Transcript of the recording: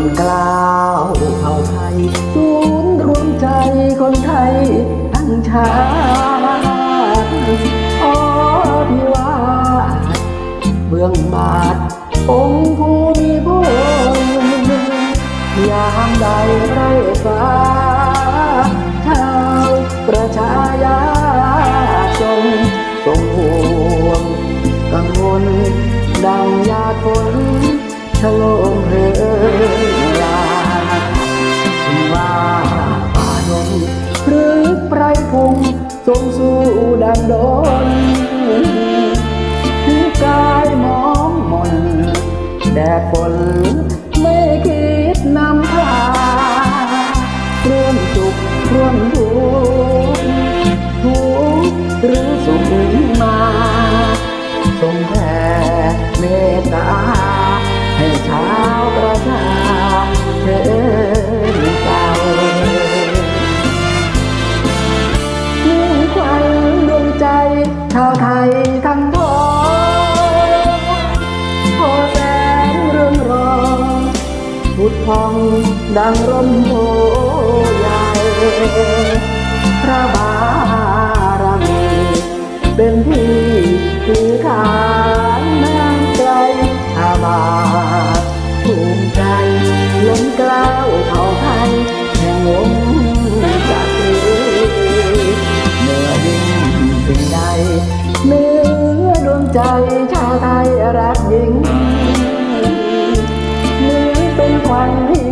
นกล้าวเผ่าไทยศูนย์รวมใจคนไทยทั้งชาติอพิวาเมืองบาทองค์ผู้มีพระยามใดไร้ฟ้าชาวประชายาทรงทรงห่วงกังวลดังยาฝนชะโล ไพรพงทรงสู้ดันดนถึงกายมองมนแดดฝนไม่คิดนำพาร่วมสุขร่วมทุกข์ทุกข์หรือสุขมาทรงแผ่เมตตา พองดังร่มโพใหญ่พระบารมีเป็นที่ถือขานนางไกลชาบาภูมิใจล้นกล้าวเผ่าไทยแห่งวงจักรีเมื่อยิ่งสิ่งใดเนื้อดวงใจชาวไทยรักยิ่ง เ